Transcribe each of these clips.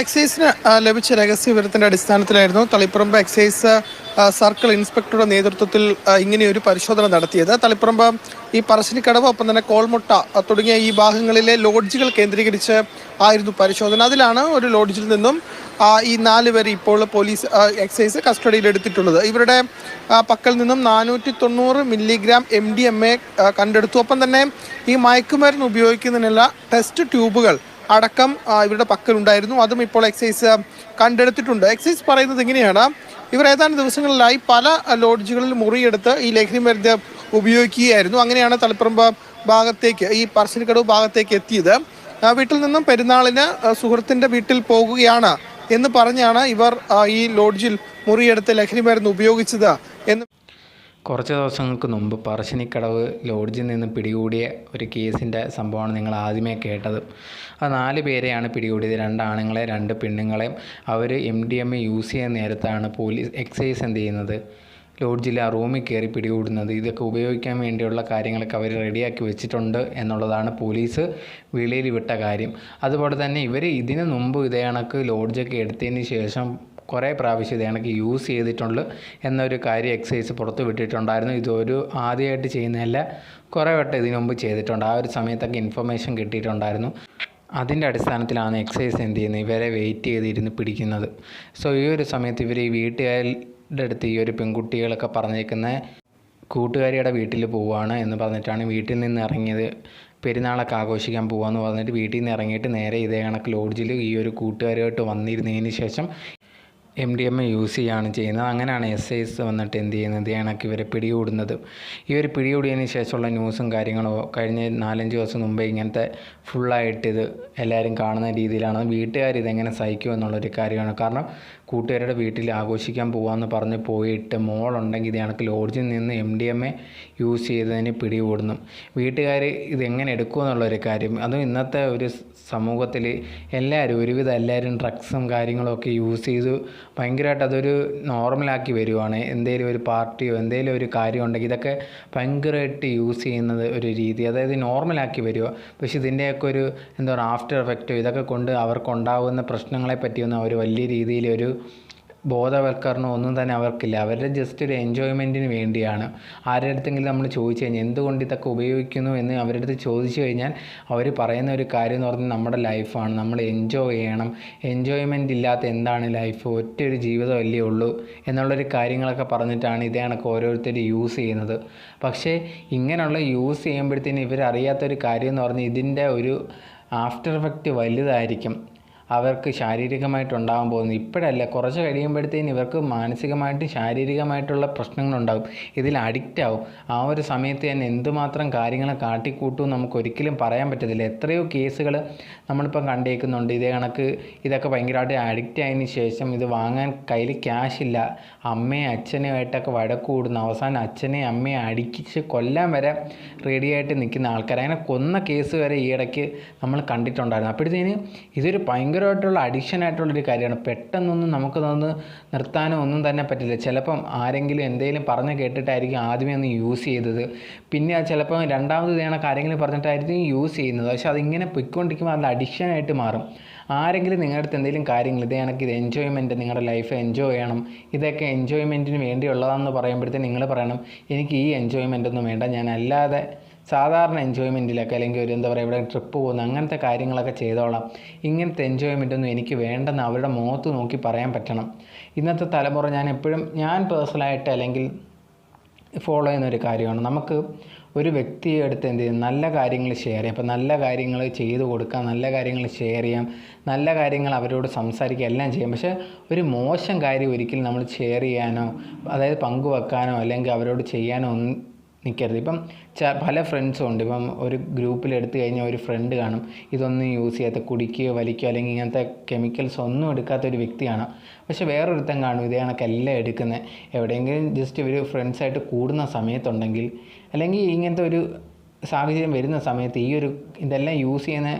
എക്സൈസിന് ലഭിച്ച രഹസ്യ വിവരത്തിന്റെ അടിസ്ഥാനത്തിലായിരുന്നു തളിപ്പറമ്പ് എക്സൈസ് സർക്കിൾ ഇൻസ്പെക്ടറുടെ നേതൃത്വത്തിൽ ഇങ്ങനെയൊരു പരിശോധന നടത്തിയത്. തളിപ്പറമ്പ് ഈ പറശ്ശിനിക്കടവ് ഒപ്പം തന്നെ കോൾമുട്ട തുടങ്ങിയ ഈ ഭാഗങ്ങളിലെ ലോഡ്ജുകൾ കേന്ദ്രീകരിച്ച് ആയിരുന്നു പരിശോധന. അതിലാണ് ഒരു ലോഡ്ജിൽ നിന്നും ഈ നാല് പേര് ഇപ്പോൾ പോലീസ് എക്സൈസ് കസ്റ്റഡിയിൽ എടുത്തിട്ടുള്ളത്. ഇവരുടെ പക്കൽ നിന്നും നാനൂറ്റി തൊണ്ണൂറ് milligram M D M A കണ്ടെടുത്തു. ഒപ്പം തന്നെ ഈ മയക്കുമരുന്ന് ഉപയോഗിക്കുന്നതിനുള്ള ടെസ്റ്റ് ട്യൂബുകൾ അടക്കം ഇവരുടെ പക്കലുണ്ടായിരുന്നു. അതും ഇപ്പോൾ എക്സൈസ് കണ്ടെടുത്തിട്ടുണ്ട്. എക്സൈസ് പറയുന്നത് ഇങ്ങനെയാണ്. ഇവർ ഏതാനും ദിവസങ്ങളിലായി പല ലോഡ്ജുകളിൽ മുറിയെടുത്ത് ഈ ലഹരി മരുന്ന് ഉപയോഗിക്കുകയായിരുന്നു. അങ്ങനെയാണ് തളിപ്പറമ്പ് ഭാഗത്തേക്ക് ഈ പറശ്ശിനിക്കടവ് ഭാഗത്തേക്ക് എത്തിയത്. വീട്ടിൽ നിന്നും പെരുന്നാളിന് സുഹൃത്തിന്റെ വീട്ടിൽ പോകുകയാണ് എന്ന് പറഞ്ഞാണ് ഇവർ ഈ ലോഡ്ജിൽ മുറിയെടുത്ത് ലഹരി മരുന്ന് ഉപയോഗിച്ചത് എന്ന് കുറച്ച് ദിവസങ്ങൾക്ക് മുമ്പ് പറശ്ശിനിക്കടവ് ലോഡ്ജിൽ നിന്ന് പിടികൂടിയ ഒരു കേസിന്റെ സംഭവമാണ് നിങ്ങൾ ആദ്യമേ കേട്ടത്. അത് നാല് പേരെയാണ് പിടികൂടിയത്. രണ്ട് ആണുങ്ങളെ രണ്ട് പെണ്ണുങ്ങളെയും. അവർ M D M A use ചെയ്യുന്ന നേരത്താണ് പോലീസ് എക്സൈസ് എന്ത് ചെയ്യുന്നത്? ലോഡ്ജിൽ ആ റൂമിൽ കയറി പിടികൂടുന്നത്. ഇതൊക്കെ ഉപയോഗിക്കാൻ വേണ്ടിയുള്ള കാര്യങ്ങളൊക്കെ അവർ റെഡിയാക്കി വെച്ചിട്ടുണ്ട് എന്നുള്ളതാണ് പോലീസ് വെളിയിൽ വിട്ട കാര്യം. അതുപോലെ തന്നെ ഇവർ ഇതിനു മുമ്പ് ഇതേ കണക്ക് ലോഡ്ജൊക്കെ എടുത്തതിന് ശേഷം കുറേ പ്രാവശ്യം ഇത് കണക്ക് യൂസ് ചെയ്തിട്ടുണ്ട് എന്നൊരു കാര്യം എക്സൈസ് പുറത്ത് വിട്ടിട്ടുണ്ടായിരുന്നു. ഇതൊരു ആദ്യമായിട്ട് ചെയ്യുന്നതല്ല കുറേ വട്ടം ഇതിനു മുമ്പ് ചെയ്തിട്ടുണ്ട്. ആ ഒരു സമയത്തൊക്കെ ഇൻഫർമേഷൻ കിട്ടിയിട്ടുണ്ടായിരുന്നു. അതിന്റെ അടിസ്ഥാനത്തിലാണ് എക്സൈസ് എന്ത് ചെയ്യുന്നത്? ഇവരെ വെയിറ്റ് ചെയ്തിരുന്ന് പിടിക്കുന്നത്. സോ ഈ ഒരു സമയത്ത് ഇവർ ഈ വീട്ടുകാരുടെ അടുത്ത് ഈ ഒരു പെൺകുട്ടികളൊക്കെ പറഞ്ഞേക്കുന്ന കൂട്ടുകാരിയുടെ വീട്ടിൽ പോവുകയാണ് എന്ന് പറഞ്ഞിട്ടാണ് വീട്ടിൽ നിന്ന് ഇറങ്ങിയത്. പെരുന്നാളൊക്കെ ആഘോഷിക്കാൻ പോകാമെന്ന് പറഞ്ഞിട്ട് വീട്ടിൽ നിന്ന് ഇറങ്ങിയിട്ട് നേരെ ഇതേ കണക്ക് ലോഡ്ജിൽ ഈ ഒരു കൂട്ടുകാരുമായിട്ട് വന്നിരുന്നതിന് ശേഷം M D M A use ചെയ്യുകയാണ് ചെയ്യുന്നത്. അങ്ങനെയാണ് എസ് ഐസ് വന്നിട്ട് എന്ത് ചെയ്യുന്നത്? ഇണക്ക് ഇവരെ പിടികൂടുന്നത്. ഒരു പിടികൂടിയതിന് ശേഷമുള്ള ന്യൂസും കാര്യങ്ങളോ കഴിഞ്ഞ നാലഞ്ച് ദിവസം മുമ്പേ ഇങ്ങനത്തെ ഫുള്ളായിട്ട് ഇത് എല്ലാവരും കാണുന്ന രീതിയിലാണ്. വീട്ടുകാർ ഇതെങ്ങനെ സഹിക്കും എന്നുള്ളൊരു കാര്യമാണ്. കാരണം കൂട്ടുകാരുടെ വീട്ടിൽ ആഘോഷിക്കാൻ പോകാമെന്ന് പറഞ്ഞ് പോയിട്ട് മോളുണ്ടെങ്കിൽ ഇത് കണക്ക് ലോഡ്ജിൽ നിന്ന് M D M A use ചെയ്തതിന് പിടികൂടുന്നു. വീട്ടുകാർ ഇതെങ്ങനെ എടുക്കുമെന്നുള്ളൊരു കാര്യം. അതും ഇന്നത്തെ ഒരു സമൂഹത്തിൽ എല്ലാവരും ഒരുവിധം എല്ലാവരും ഡ്രഗ്സും കാര്യങ്ങളൊക്കെ യൂസ് ചെയ്ത് ഭയങ്കരമായിട്ട് അതൊരു നോർമലാക്കി വരുവാണ്. എന്തെങ്കിലും ഒരു പാർട്ടിയോ എന്തെങ്കിലും ഒരു കാര്യം ഉണ്ടെങ്കിൽ ഇതൊക്കെ ഭയങ്കരമായിട്ട് യൂസ് ചെയ്യുന്നത് ഒരു രീതി. അതായത് നോർമലാക്കി വരിക പക്ഷേ ഇതിന്റെയൊക്കെ ഒരു എന്താ പറയുക ആഫ്റ്റർ എഫക്റ്റോ ഇതൊക്കെ കൊണ്ട് അവർക്കുണ്ടാകുന്ന പ്രശ്നങ്ങളെ പറ്റിയൊന്നും അവർ വലിയ രീതിയിൽ ഒരു ബോധവൽക്കരണം ഒന്നും തന്നെ അവർക്കില്ല. അവരുടെ ജസ്റ്റ് ഒരു എൻജോയ്മെന്റിന് വേണ്ടിയാണ്. ആരുടെ അടുത്തെങ്കിലും നമ്മൾ ചോദിച്ചു കഴിഞ്ഞാൽ എന്തുകൊണ്ട് ഇതൊക്കെ ഉപയോഗിക്കുന്നു എന്ന് അവരുടെ അടുത്ത് ചോദിച്ചു കഴിഞ്ഞാൽ അവർ പറയുന്ന ഒരു കാര്യം എന്ന് പറഞ്ഞാൽ നമ്മുടെ ലൈഫാണ് നമ്മൾ എൻജോയ് ചെയ്യണം. എൻജോയ്മെന്റ് ഇല്ലാത്ത എന്താണ് ലൈഫ് ഒറ്റ ഒരു ജീവിതമല്ലേ ഉള്ളൂ എന്നുള്ളൊരു കാര്യങ്ങളൊക്കെ പറഞ്ഞിട്ടാണ് ഇതേ കണക്ക് ഓരോരുത്തർ യൂസ് ചെയ്യുന്നത്. പക്ഷേ ഇങ്ങനെയുള്ള യൂസ് ചെയ്യുമ്പോഴത്തേന് ഇവരറിയാത്തൊരു കാര്യം എന്ന് പറഞ്ഞാൽ ഇതിന്റെ ഒരു ആഫ്റ്റർ എഫക്റ്റ് വലുതായിരിക്കും. അവർക്ക് ശാരീരികമായിട്ടുണ്ടാകാൻ പോകുന്നത് ഇപ്പോഴല്ല കുറച്ച് കഴിയുമ്പോഴത്തേന് ഇവർക്ക് മാനസികമായിട്ടും ശാരീരികമായിട്ടുള്ള പ്രശ്നങ്ങളുണ്ടാകും ഇതിൽ അഡിക്റ്റ് ആവും. ആ ഒരു സമയത്ത് തന്നെ എന്തുമാത്രം കാര്യങ്ങൾ കാട്ടിക്കൂട്ടും നമുക്ക് ഒരിക്കലും പറയാൻ പറ്റത്തില്ല. എത്രയോ കേസുകൾ നമ്മളിപ്പം കണ്ടേക്കുന്നുണ്ട്. ഇതേ കണക്ക് ഇതൊക്കെ ഭയങ്കരമായിട്ട് അഡിക്റ്റ് ആയതിനു ശേഷം ഇത് വാങ്ങാൻ കയ്യിൽ ക്യാഷ് ഇല്ല. അമ്മയും അച്ഛനുമായിട്ടൊക്കെ വഴക്ക് കൂടുന്ന. അവസാനം അച്ഛനെ അമ്മയെ അടിക്കിച്ച് കൊല്ലാൻ വരെ റെഡിയായിട്ട് നിൽക്കുന്ന ആൾക്കാർ. അങ്ങനെ കൊന്ന കേസ് വരെ ഈ ഇടയ്ക്ക് നമ്മൾ കണ്ടിട്ടുണ്ടായിരുന്നു. അപ്പോഴത്തേന് ഇതൊരു ഭയങ്കരമായിട്ടുള്ള അഡിക്ഷൻ ആയിട്ടുള്ളൊരു കാര്യമാണ്. പെട്ടെന്നൊന്നും നമുക്ക് തന്ന് നിർത്താനോ ഒന്നും തന്നെ പറ്റില്ല. ചിലപ്പം ആരെങ്കിലും എന്തെങ്കിലും പറഞ്ഞ് കേട്ടിട്ടായിരിക്കും ആദ്യമേ ഒന്ന് യൂസ് ചെയ്തത്. പിന്നെ അത് ചിലപ്പം രണ്ടാമത് ഇതേണക്ക് ആരെങ്കിലും പറഞ്ഞിട്ടായിരിക്കും യൂസ് ചെയ്യുന്നത്. പക്ഷെ അതിങ്ങനെ പൊയ്ക്കൊണ്ടിരിക്കുമ്പോൾ അത് അഡിക്ഷനായിട്ട് മാറും. ആരെങ്കിലും നിങ്ങളുടെ അടുത്ത് എന്തെങ്കിലും കാര്യങ്ങൾ ഇത് കണക്ക് ഇത് എൻജോയ്മെന്റ് നിങ്ങളുടെ ലൈഫ് എൻജോയ് ചെയ്യണം. ഇതൊക്കെ എൻജോയ്മെന്റിന് വേണ്ടിയുള്ളതാണെന്ന് പറയുമ്പോഴത്തേന് നിങ്ങൾ പറയണം എനിക്ക് ഈ എൻജോയ്മെന്റ് ഒന്നും വേണ്ട. ഞാൻ അല്ലാതെ സാധാരണ എൻജോയ്മെന്റിലൊക്കെ അല്ലെങ്കിൽ ഒരു എന്താ പറയുക ഇവിടെ ട്രിപ്പ് പോകുന്ന അങ്ങനത്തെ കാര്യങ്ങളൊക്കെ ചെയ്തോളാം. ഇങ്ങനത്തെ എൻജോയ്മെന്റ് ഒന്നും എനിക്ക് വേണ്ടെന്ന് അവരുടെ മുഖത്ത് നോക്കി പറയാൻ പറ്റണം. ഇന്നത്തെ തലമുറ ഞാൻ എപ്പോഴും ഞാൻ പേഴ്സണലായിട്ട് അല്ലെങ്കിൽ ഫോളോ ചെയ്യുന്ന ഒരു കാര്യമാണ്. നമുക്ക് ഒരു വ്യക്തിയെ അടുത്ത് എന്ത് ചെയ്യും? നല്ല കാര്യങ്ങൾ ഷെയർ ചെയ്യാം. അപ്പോൾ നല്ല കാര്യങ്ങൾ ചെയ്തു കൊടുക്കാം നല്ല കാര്യങ്ങൾ ഷെയർ ചെയ്യാം നല്ല കാര്യങ്ങൾ അവരോട് സംസാരിക്കുക എല്ലാം ചെയ്യാം. പക്ഷേ ഒരു മോശം കാര്യം ഒരിക്കലും നമ്മൾ ഷെയർ ചെയ്യാനോ അതായത് പങ്കുവെക്കാനോ അല്ലെങ്കിൽ അവരോട് ചെയ്യാനോ നിൽക്കരുത് ഇപ്പം ച പല ഫ്രണ്ട്സും ഉണ്ട്. ഇപ്പം ഒരു ഗ്രൂപ്പിൽ എടുത്തു കഴിഞ്ഞാൽ ഒരു ഫ്രണ്ട് കാണും. ഇതൊന്നും യൂസ് ചെയ്യാത്ത കുടിക്കുകയോ വലിക്കുകയോ അല്ലെങ്കിൽ ഇങ്ങനത്തെ കെമിക്കൽസ് ഒന്നും എടുക്കാത്ത ഒരു വ്യക്തിയാണ്. പക്ഷെ വേറൊരുത്തൻ കാണും. ഇതേ കണക്കെല്ലാം എടുക്കുന്നത് എവിടെയെങ്കിലും ജസ്റ്റ് ഇവർ ഫ്രണ്ട്സായിട്ട് കൂടുന്ന സമയത്തുണ്ടെങ്കിൽ അല്ലെങ്കിൽ ഇങ്ങനത്തെ ഒരു സാഹചര്യം വരുന്ന സമയത്ത് ഈ ഒരു ഇതെല്ലാം യൂസ് ചെയ്യുന്ന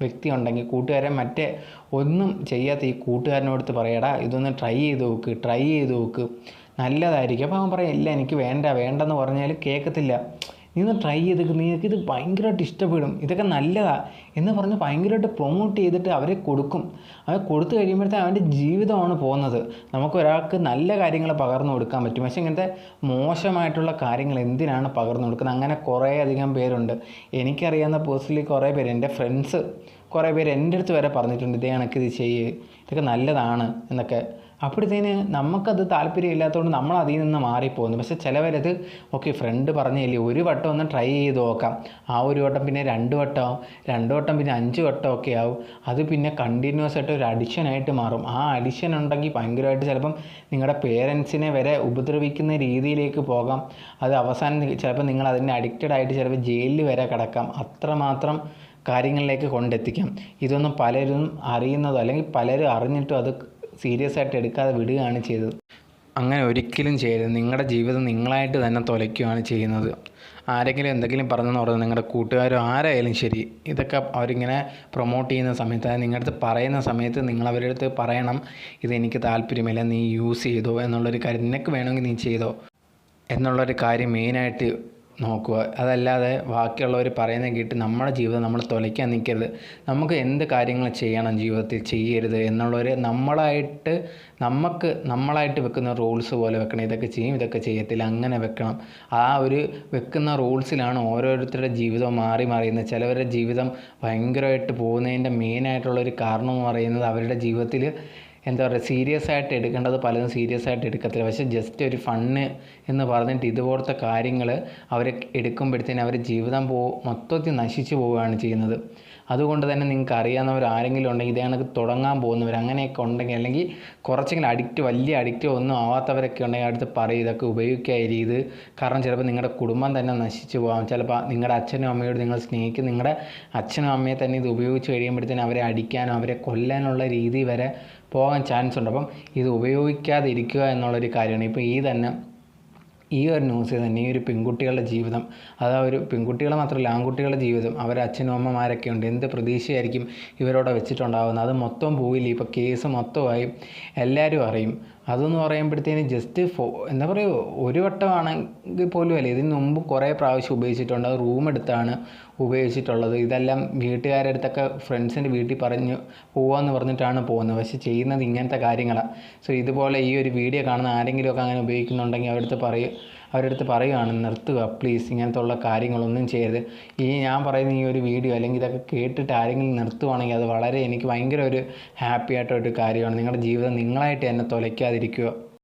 വ്യക്തി ഉണ്ടെങ്കിൽ കൂട്ടുകാരൻ മറ്റേ ഒന്നും ചെയ്യാത്ത ഈ കൂട്ടുകാരനോടുത്ത് പറയടാ ഇതൊന്ന് ട്രൈ ചെയ്ത് നോക്ക് ട്രൈ ചെയ്ത് നോക്ക്. നല്ലതായിരിക്കും. അപ്പോൾ അവൻ പറയും ഇല്ല എനിക്ക് വേണ്ട വേണ്ടെന്ന് പറഞ്ഞാൽ കേൾക്കത്തില്ല നീ ഒന്ന് ട്രൈ ചെയ്ത് നിനക്ക് ഇത് ഭയങ്കരമായിട്ട് ഇഷ്ടപ്പെടും. ഇതൊക്കെ നല്ലതാണ് എന്ന് പറഞ്ഞ് ഭയങ്കരമായിട്ട് പ്രൊമോട്ട് ചെയ്തിട്ട് അവരെ കൊടുക്കും. അവരെ കൊടുത്തു കഴിയുമ്പോഴത്തേക്ക് അവന്റെ ജീവിതമാണ് പോകുന്നത്. നമുക്ക് ഒരാൾക്ക് നല്ല കാര്യങ്ങൾ പകർന്നു കൊടുക്കാൻ പറ്റും. പക്ഷേ ഇങ്ങനത്തെ മോശമായിട്ടുള്ള കാര്യങ്ങൾ എന്തിനാണ് പകർന്നു കൊടുക്കുന്നത്? അങ്ങനെ കുറേ അധികം പേരുണ്ട്. എനിക്കറിയാവുന്ന പേഴ്സണലി കുറേ പേര് എന്റെ ഫ്രണ്ട്സ് കുറേ പേര് എന്റെ അടുത്ത് വരെ പറഞ്ഞിട്ടുണ്ട് ഇതേ കണക്ക് ഇത് ചെയ്യ്. ഇതൊക്കെ നല്ലതാണ് എന്നൊക്കെ. അപ്പോഴത്തേന് നമുക്കത് താല്പര്യമില്ലാത്തതുകൊണ്ട് നമ്മൾ അതിൽ നിന്ന് മാറിപ്പോകുന്നു. പക്ഷേ ചിലവരത് ഓക്കെ ഫ്രണ്ട് പറഞ്ഞില്ലേ ഒരു വട്ടം ഒന്ന് ട്രൈ ചെയ്ത് നോക്കാം. ആ ഒരു വട്ടം പിന്നെ രണ്ട് വട്ടം രണ്ട് വട്ടം പിന്നെ അഞ്ച് വട്ടം ഒക്കെ ആവും. അത് പിന്നെ കണ്ടിന്യൂസ് ആയിട്ട് ഒരു അഡിഷനായിട്ട് മാറും. ആ അഡിക്ഷൻ ഉണ്ടെങ്കിൽ ഭയങ്കരമായിട്ട് ചിലപ്പം നിങ്ങളുടെ പേരൻസിനെ വരെ ഉപദ്രവിക്കുന്ന രീതിയിലേക്ക് പോകാം. അത് അവസാനം ചിലപ്പോൾ നിങ്ങൾ അതിന് അഡിക്റ്റഡ് ആയിട്ട് ചിലപ്പോൾ ജയിലിൽ വരെ കിടക്കാം. അത്രമാത്രം കാര്യങ്ങളിലേക്ക് കൊണ്ടെത്തിക്കാം. ഇതൊന്നും പലരും അറിയുന്നതോ അല്ലെങ്കിൽ പലരും അറിഞ്ഞിട്ടും അത് സീരിയസ് ആയിട്ട് എടുക്കാതെ വിടുകയാണ് ചെയ്തത്. അങ്ങനെ ഒരിക്കലും ചെയ്യരുത്. നിങ്ങളുടെ ജീവിതം നിങ്ങളായിട്ട് തന്നെ തുലയ്ക്കുകയാണ് ചെയ്യുന്നത്. ആരെങ്കിലും എന്തെങ്കിലും പറഞ്ഞെന്ന് പറഞ്ഞാൽ നിങ്ങളുടെ കൂട്ടുകാരോ ആരായാലും ശരി ഇതൊക്കെ അവരിങ്ങനെ പ്രൊമോട്ട് ചെയ്യുന്ന സമയത്ത് അതായത് നിങ്ങളുടെ അടുത്ത് പറയുന്ന സമയത്ത് നിങ്ങൾ അവരുടെ അടുത്ത് പറയണം ഇതെനിക്ക് താല്പര്യമില്ല നീ യൂസ് ചെയ്തോ എന്നുള്ളൊരു കാര്യം നിനക്ക് വേണമെങ്കിൽ നീ ചെയ്തോ എന്നുള്ളൊരു കാര്യം മെയിനായിട്ട് നോക്കുക. അതല്ലാതെ ബാക്കിയുള്ളവർ പറയുന്നത് കേട്ട് നമ്മുടെ ജീവിതം നമ്മൾ തുലയ്ക്കാൻ നിൽക്കരുത് നമുക്ക് എന്ത് കാര്യങ്ങൾ ചെയ്യണം ജീവിതത്തിൽ ചെയ്യരുത് എന്നുള്ളവർ നമ്മളായിട്ട് നമുക്ക് നമ്മളായിട്ട് വെക്കുന്ന റൂൾസ് പോലെ വെക്കണം. ഇതൊക്കെ ചെയ്യും ഇതൊക്കെ ചെയ്യത്തില്ല. അങ്ങനെ വെക്കണം. ആ ഒരു വെക്കുന്ന റൂൾസിലാണ് ഓരോരുത്തരുടെ ജീവിതം മാറി മറിയുന്നത് ചിലവരുടെ ജീവിതം ഭയങ്കരമായിട്ട് പോകുന്നതിന്റെ മെയിനായിട്ടുള്ളൊരു കാരണം എന്ന് പറയുന്നത് അവരുടെ ജീവിതത്തിൽ എന്താ പറയുക സീരിയസ് ആയിട്ട് എടുക്കേണ്ടത് പലതും സീരിയസ് ആയിട്ട് എടുക്കത്തില്ല. പക്ഷേ ജസ്റ്റ് ഒരു ഫണ്ണ് എന്ന് പറഞ്ഞിട്ട് ഇതുപോലത്തെ കാര്യങ്ങൾ അവർ എടുക്കുമ്പോഴത്തേന് അവർ ജീവിതം പോ മൊത്തത്തിൽ നശിച്ചു പോവുകയാണ് ചെയ്യുന്നത്. അതുകൊണ്ട് തന്നെ നിങ്ങൾക്ക് അറിയാവുന്നവർ ആരെങ്കിലും ഉണ്ടെങ്കിൽ ഇതേ കണക്ക് തുടങ്ങാൻ പോകുന്നവർ അങ്ങനെയൊക്കെ ഉണ്ടെങ്കിൽ അല്ലെങ്കിൽ കുറച്ചെങ്കിലും അഡിക്റ്റ് വലിയ അഡിക്റ്റ് ഒന്നും ആവാത്തവരൊക്കെ ഉണ്ടെങ്കിൽ അടുത്ത് പറയും ഇതൊക്കെ ഉപയോഗിക്കാതിരി ഇത്. കാരണം ചിലപ്പോൾ നിങ്ങളുടെ കുടുംബം തന്നെ നശിച്ചു പോകാം. ചിലപ്പോൾ നിങ്ങളുടെ അച്ഛനും അമ്മയോട് നിങ്ങൾ സ്നേഹിക്കും. നിങ്ങളുടെ അച്ഛനും അമ്മയെ തന്നെ ഇത് ഉപയോഗിച്ച് കഴിയുമ്പോഴത്തേനും അവരെ അടിക്കാനോ അവരെ കൊല്ലാനുള്ള രീതി വരെ പോകാൻ ചാൻസ് ഉണ്ട്. അപ്പം ഇത് ഉപയോഗിക്കാതിരിക്കുക എന്നുള്ളൊരു കാര്യമാണ്. ഇപ്പോൾ ഈ തന്നെ ഈ ഒരു ന്യൂസിൽ തന്നെ ഈ ഒരു പെൺകുട്ടികളുടെ ജീവിതം അതാ ഒരു പെൺകുട്ടികളെ മാത്രമല്ല ആൺകുട്ടികളുടെ ജീവിതം അവരെ അച്ഛനും അമ്മമാരൊക്കെ ഉണ്ട് എന്ത് പ്രതീക്ഷയായിരിക്കും ഇവരോടെ വെച്ചിട്ടുണ്ടാകുന്നത് അത് മൊത്തം പോയില്ലേ ഇപ്പോൾ കേസ് മൊത്തമായി എല്ലാവരും അറിയും. അതെന്ന് പറയുമ്പോഴത്തേന് ജസ്റ്റ് ഫോ എന്താ പറയുക ഒരു വട്ടമാണെങ്കിൽ പോലും അല്ല. ഇതിന് മുമ്പ് കുറേ പ്രാവശ്യം ഉപയോഗിച്ചിട്ടുണ്ട്. അത് റൂം എടുത്താണ് ഉപയോഗിച്ചിട്ടുള്ളത്. ഇതെല്ലാം വീട്ടുകാരുടെ അടുത്തൊക്കെ ഫ്രണ്ട്സിന്റെ വീട്ടിൽ പറഞ്ഞ് പോവാമെന്ന് പറഞ്ഞിട്ടാണ് പോകുന്നത്. പക്ഷെ ചെയ്യുന്നത് ഇങ്ങനത്തെ കാര്യങ്ങളാണ് സോ ഇതുപോലെ ഈ ഒരു വീഡിയോ കാണുന്ന ആരെങ്കിലുമൊക്കെ അങ്ങനെ ഉപയോഗിക്കുന്നുണ്ടെങ്കിൽ അവരുടെ അടുത്ത് പറയും അവരുടെ അടുത്ത് പറയുകയാണ് നിർത്തുക പ്ലീസ് ഇങ്ങനത്തെ ഉള്ള കാര്യങ്ങളൊന്നും ചെയ്യരുത്. ഈ ഞാൻ പറയുന്ന ഈ ഒരു വീഡിയോ അല്ലെങ്കിൽ ഇതൊക്കെ കേട്ടിട്ട് ആരെങ്കിലും നിർത്തുവാണെങ്കിൽ അത് വളരെ എനിക്ക് ഭയങ്കര ഒരു ഹാപ്പി ആയിട്ടൊരു കാര്യമാണ്. നിങ്ങളുടെ ജീവിതം നിങ്ങളായിട്ട് തന്നെ തുലയ്ക്കാതിരിക്കുക.